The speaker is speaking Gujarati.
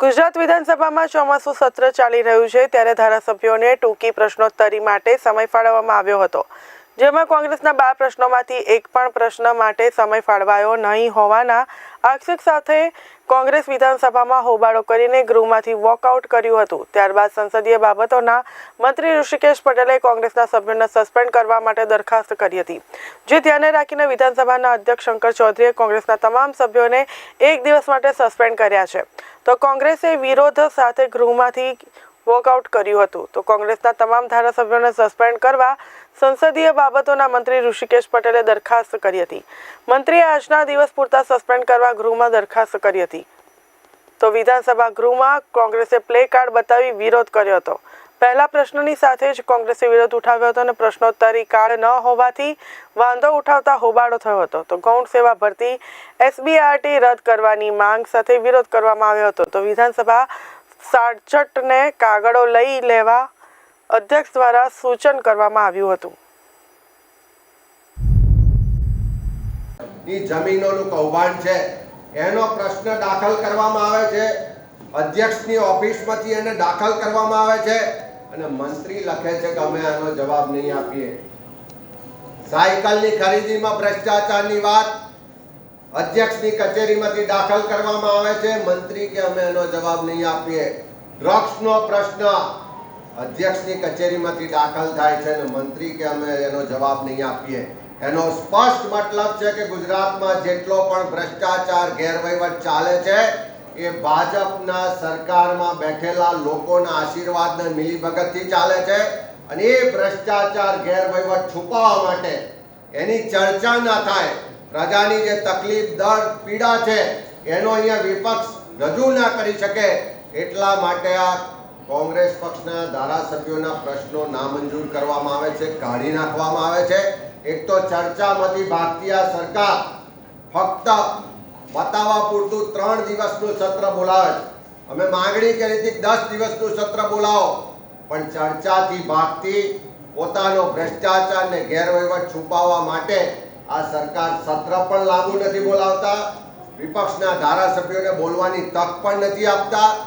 ગુજરાત વિધાનસભામાં ચોમાસું સત્ર ચાલી રહ્યું છે, ત્યારે ધારાસભ્યોને ટૂંકી પ્રશ્નોત્તરી માટે સમય ફાળવવામાં આવ્યો હતો. જેમાં કોંગ્રેસના બાર પ્રશ્નોમાંથી એક પણ પ્રશ્ન માટે સમય ફાળવાયો નહીં હોવાના આક્ષેપ સાથે કોંગ્રેસ વિધાનસભામાં હોબાળો કરીને ગૃહમાંથી વોકઆઉટ કર્યું હતું. ત્યારબાદ સંસદીય બાબતોના મંત્રી ઋષિકેશ પટેલે કોંગ્રેસના સભ્યોને સસ્પેન્ડ કરવા માટે દરખાસ્ત કરી હતી. જે ધ્યાને રાખીને વિધાનસભાના અધ્યક્ષ શંકર ચૌધરીએ કોંગ્રેસના તમામ સભ્યોને એક દિવસ માટે સસ્પેન્ડ કર્યા છે. તો કોંગ્રેસે વિરોધ સાથે ગૃહમાંથી વોકઆઉટ કર્યું હતું. તો કોંગ્રેસના તમામ ધારાસભ્યોને સસ્પેન્ડ કરવા સંસદીય બાબતોના મંત્રી ઋષિકેશ પટેલે દરખાસ્ત કરી હતી. મંત્રીએ આજના દિવસ પૂરતા સસ્પેન્ડ કરવા ગૃહમાં દરખાસ્ત કરી હતી. તો વિધાનસભા ગૃહમાં કોંગ્રેસે પ્લે કાર્ડ બતાવી વિરોધ કર્યો હતો. પહેલા પ્રશ્નની સાથે જ કોંગ્રેસે વિરોધ ઉઠાવ્યો હતો અને પ્રશ્નોત્તરી કાર્ડ ન હોવાથી વાંધો ઉઠાવતા હોબાળો થયો હતો. તો ગૌણ સેવા ભરતી એસબીઆરટી રદ કરવાની માંગ સાથે વિરોધ કરવામાં આવ્યો હતો. તો વિધાનસભા સાડસઠને કાગળો લઈ લેવા અધ્યક્ષ દ્વારા સૂચન કરવામાં આવ્યું હતું. ની જમીનોનું કૌભાંડ છે. એનો પ્રશ્ન દાખલ કરવામાં આવે છે. અધ્યક્ષની ઓફિસમાંથી એને દાખલ કરવામાં આવે છે. અને મંત્રી લખે છે કે અમે આનો જવાબ નહીં આપીએ. સાયકલની ખરીદીમાં ભ્રષ્ટાચારની વાત અધ્યક્ષની કચેરીમાંથી દાખલ કરવામાં આવે છે. મંત્રી કે અમે એનો જવાબ નહીં આપીએ. ડ્રગ્સનો પ્રશ્ન અધ્યક્ષની કચેરીમાંથી દાખલ થાય છે અને મંત્રી કે અમે એનો જવાબ નહીં આપીએ. એનો સ્પષ્ટ મતલબ છે કે ગુજરાતમાં જેટલો પણ ભ્રષ્ટાચાર ગેરવહીવટ ચાલે છે, એ ભાજપના સરકારમાં બેઠેલા લોકોના આશીર્વાદને મિલીભગતથી ચાલે છે અને એ ભ્રષ્ટાચાર ગેરવહીવટ છુપાવવા માટે એની ચર્ચા ના થાય. પ્રજાની જે તકલીફ દર પીડા છે, એનો અહીંયા વિપક્ષ રજૂ ના કરી શકે એટલા માટે આ કોંગ્રેસ પક્ષના ધારાસભ્યોના પ્રશ્નો નામંજૂર કરવામાં આવે છે, કાઢી નાખવામાં આવે છે. એક તો ચર્ચામાંથી ભાગતી આ સરકાર ફક્ત બતાવવા પૂરતું ત્રણ દિવસનું સત્ર બોલાવે છે. અમે માંગણી કરી હતી દસ દિવસનું સત્ર બોલાવો, પણ ચર્ચાથી ભાગતી પોતાનો ભ્રષ્ટાચારને ગેરવહીવટ છુપાવવા માટે આ સરકાર સત્ર પણ લાંબુ નથી બોલાવતા. વિપક્ષના ધારાસભ્યોને બોલવાની તક પણ નથી આપતા.